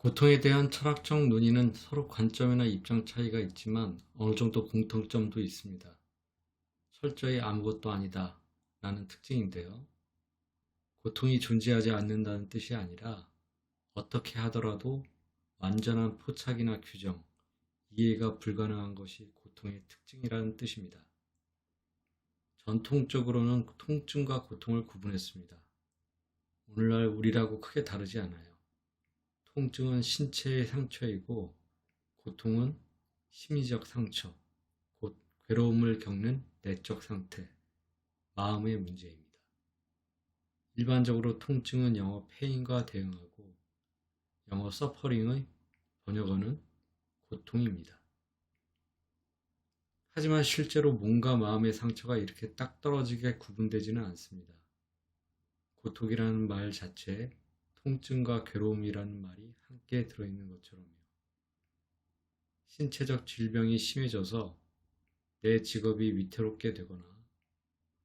고통에 대한 철학적 논의는 서로 관점이나 입장 차이가 있지만 어느 정도 공통점도 있습니다. 철저히 아무것도 아니다 라는 특징인데요. 고통이 존재하지 않는다는 뜻이 아니라 어떻게 하더라도 완전한 포착이나 규정, 이해가 불가능한 것이 고통의 특징이라는 뜻입니다. 전통적으로는 통증과 고통을 구분했습니다. 오늘날 우리라고 크게 다르지 않아요. 통증은 신체의 상처이고 고통은 심리적 상처, 곧 괴로움을 겪는 내적 상태, 마음의 문제입니다. 일반적으로 통증은 영어 페인과 대응하고 영어 서퍼링의 번역어는 고통입니다. 하지만 실제로 몸과 마음의 상처가 이렇게 딱 떨어지게 구분되지는 않습니다. 고통이라는 말 자체에 통증과 괴로움이라는 말이 함께 들어있는 것처럼요. 신체적 질병이 심해져서 내 직업이 위태롭게 되거나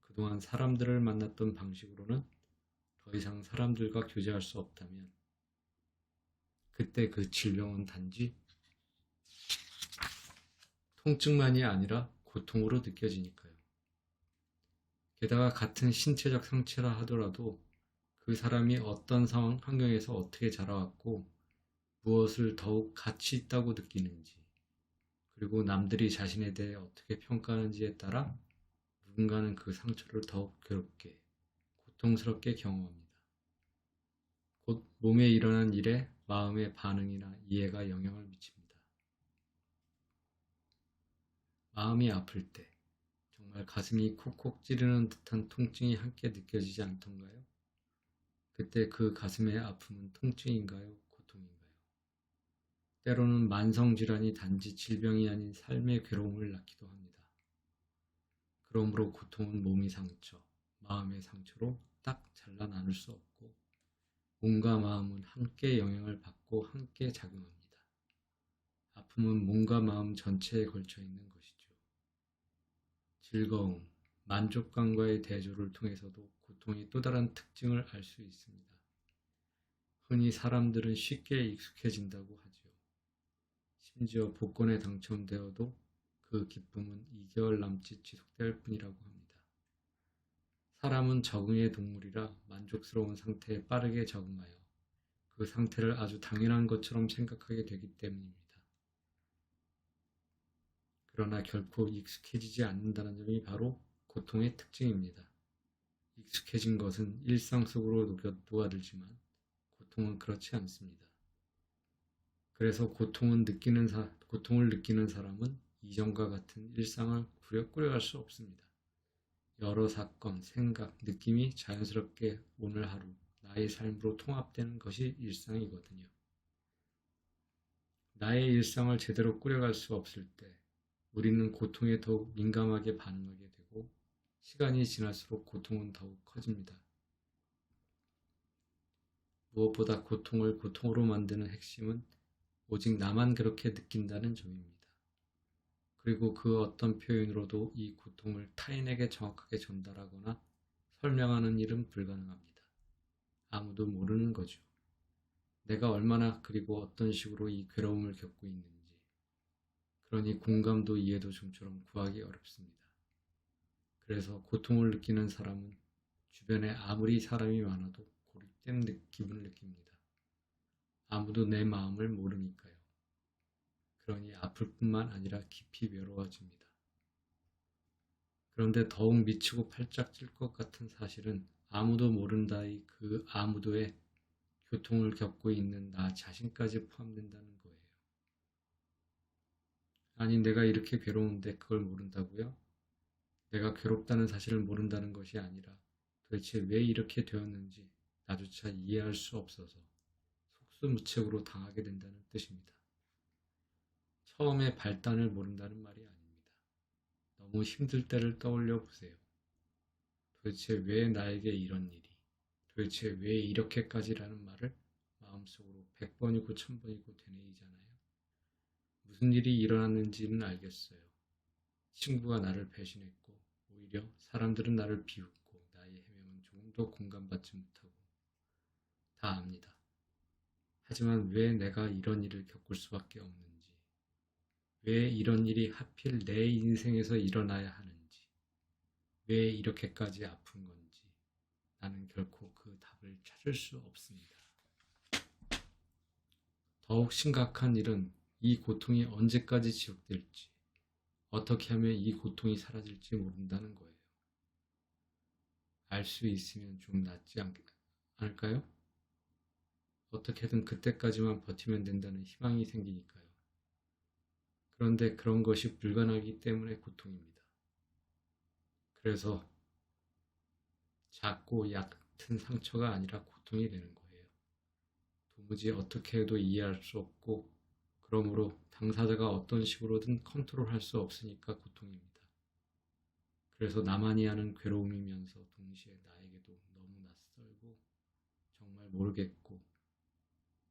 그동안 사람들을 만났던 방식으로는 더 이상 사람들과 교제할 수 없다면 그때 그 질병은 단지 통증만이 아니라 고통으로 느껴지니까요. 게다가 같은 신체적 상처라 하더라도 그 사람이 어떤 상황, 환경에서 어떻게 자라왔고 무엇을 더욱 가치 있다고 느끼는지 그리고 남들이 자신에 대해 어떻게 평가하는지에 따라 누군가는 그 상처를 더욱 괴롭게 고통스럽게 경험합니다. 곧 몸에 일어난 일에 마음의 반응이나 이해가 영향을 미칩니다. 마음이 아플 때 정말 가슴이 콕콕 찌르는 듯한 통증이 함께 느껴지지 않던가요? 그때 그 가슴의 아픔은 통증인가요? 고통인가요? 때로는 만성질환이 단지 질병이 아닌 삶의 괴로움을 낳기도 합니다. 그러므로 고통은 몸의 상처, 마음의 상처로 딱 잘라 나눌 수 없고 몸과 마음은 함께 영향을 받고 함께 작용합니다. 아픔은 몸과 마음 전체에 걸쳐 있는 것이죠. 즐거움, 만족감과의 대조를 통해서도 고통의 또 다른 특징을 알 수 있습니다. 흔히 사람들은 쉽게 익숙해진다고 하지요. 심지어 복권에 당첨되어도 그 기쁨은 2개월 남짓 지속될 뿐이라고 합니다. 사람은 적응의 동물이라 만족스러운 상태에 빠르게 적응하여 그 상태를 아주 당연한 것처럼 생각하게 되기 때문입니다. 그러나 결코 익숙해지지 않는다는 점이 바로 고통의 특징입니다. 익숙해진 것은 일상 속으로 녹아들지만 고통은 그렇지 않습니다. 그래서 고통은 느끼는 사, 고통을 느끼는 사람은 이전과 같은 일상을 꾸려, 꾸려갈 수 없습니다. 여러 사건, 생각, 느낌이 자연스럽게 오늘 하루 나의 삶으로 통합되는 것이 일상이거든요. 나의 일상을 제대로 꾸려갈 수 없을 때 우리는 고통에 더욱 민감하게 반응하게 되고 시간이 지날수록 고통은 더욱 커집니다. 무엇보다 고통을 고통으로 만드는 핵심은 오직 나만 그렇게 느낀다는 점입니다. 그리고 그 어떤 표현으로도 이 고통을 타인에게 정확하게 전달하거나 설명하는 일은 불가능합니다. 아무도 모르는 거죠. 내가 얼마나 그리고 어떤 식으로 이 괴로움을 겪고 있는지. 그러니 공감도 이해도 좀처럼 구하기 어렵습니다. 그래서 고통을 느끼는 사람은 주변에 아무리 사람이 많아도 고립된 기분을 느낍니다. 아무도 내 마음을 모르니까요. 그러니 아플 뿐만 아니라 깊이 외로워집니다. 그런데 더욱 미치고 팔짝 찔 것 같은 사실은 아무도 모른다의 그 아무도의 교통을 겪고 있는 나 자신까지 포함된다는 거예요. 아니, 내가 이렇게 괴로운데 그걸 모른다고요? 내가 괴롭다는 사실을 모른다는 것이 아니라 도대체 왜 이렇게 되었는지 나조차 이해할 수 없어서 속수무책으로 당하게 된다는 뜻입니다. 처음에 발단을 모른다는 말이 아닙니다. 너무 힘들 때를 떠올려 보세요. 도대체 왜 나에게 이런 일이, 도대체 왜 이렇게까지라는 말을 마음속으로 100번이고 1000번이고 되뇌이잖아요. 무슨 일이 일어났는지는 알겠어요. 친구가 나를 배신했고 오히려 사람들은 나를 비웃고 나의 해명은 조금 더 공감받지 못하고 다 압니다. 하지만 왜 내가 이런 일을 겪을 수밖에 없는지, 왜 이런 일이 하필 내 인생에서 일어나야 하는지, 왜 이렇게까지 아픈 건지, 나는 결코 그 답을 찾을 수 없습니다. 더욱 심각한 일은 이 고통이 언제까지 지속될지, 어떻게 하면 이 고통이 사라질지 모른다는 거예요. 알 수 있으면 좀 낫지 않, 않을까요? 어떻게든 그때까지만 버티면 된다는 희망이 생기니까요. 그런데 그런 것이 불가능하기 때문에 고통입니다. 그래서 작고 얕은 상처가 아니라 고통이 되는 거예요. 도무지 어떻게 해도 이해할 수 없고, 그러므로 당사자가 어떤 식으로든 컨트롤할 수 없으니까 고통입니다. 그래서 나만이 아는 괴로움이면서 동시에 나에게도 너무 낯설고 정말 모르겠고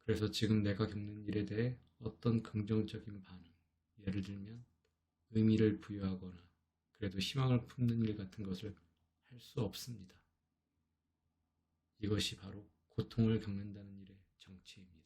그래서 지금 내가 겪는 일에 대해 어떤 긍정적인 반응, 예를 들면 의미를 부여하거나 그래도 희망을 품는 일 같은 것을 할 수 없습니다. 이것이 바로 고통을 겪는다는 일의 정체입니다.